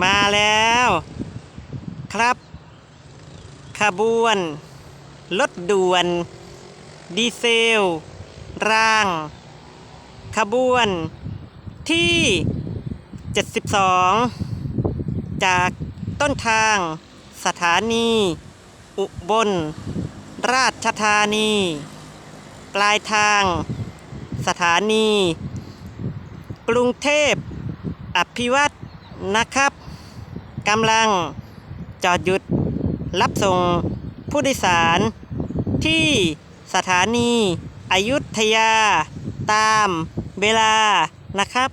มาแล้ว ครับ ขบวน รถด่วน ดีเซลราง ขบวน ที่ 72 จากต้นทางสถานี อุบล ราชธานี ปลายทาง สถานี กรุงเทพ อภิวัต นะครับกำลังจอดหยุดรับส่งผู้โดยสาร ที่สถานีอายุธยา ตามเวลานะครับ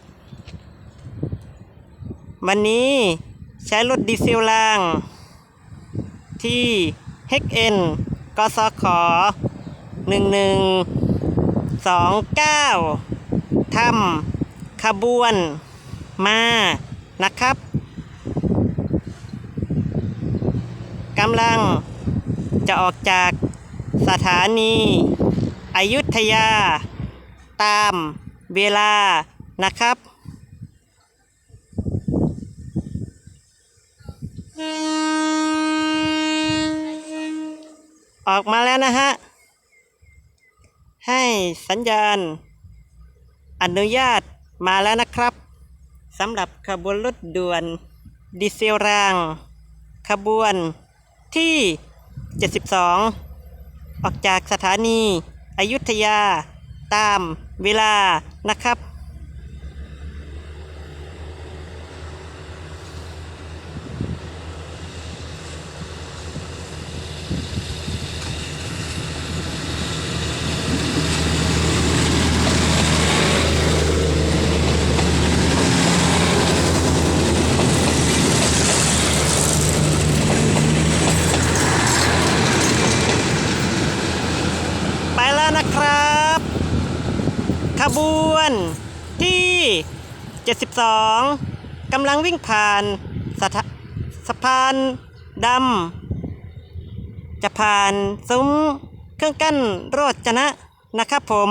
วันนี้ใช้รถดีเซลราง ที่ HN กสข1129ทำขบวนมา นะครับกำลังจะออกจากสถานีอายุธยา ตามเวลานะครับ ออกมาแล้วนะฮะ ให้สัญญาณอนุญาตมาแล้วนะครับ สำหรับขบวนรถด่วนดีเซลราง ขบวนที่ 72 ออกจากสถานี อยุธยา ตามเวลานะครับ แล้วนะครับ ขบวนที่ 72กำลังวิ่งผ่านสะสะพานดำจะผ่านซุ้มเครื่องกั้นโรจนะนะครับผม